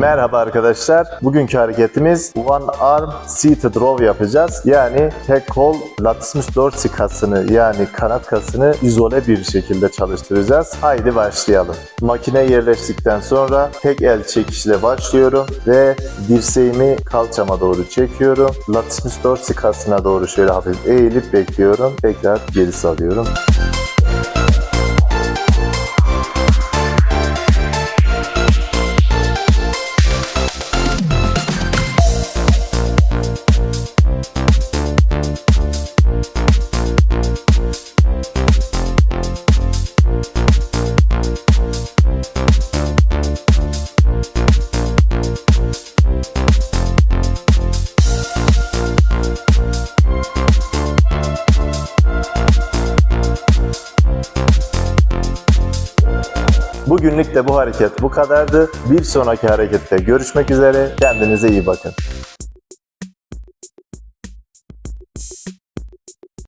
Merhaba arkadaşlar. Bugünkü hareketimiz One Arm Seated Row yapacağız. Yani tek kol latissimus dorsi kasını yani kanat kasını izole bir şekilde çalıştıracağız. Haydi başlayalım. Makine yerleştikten sonra tek el çekişle başlıyorum ve dirseğimi kalçama doğru çekiyorum. Latissimus dorsi kasına doğru şöyle hafif eğilip bekliyorum. Tekrar geri salıyorum. Bugünlük de bu hareket bu kadardı. Bir sonraki harekette görüşmek üzere. Kendinize iyi bakın.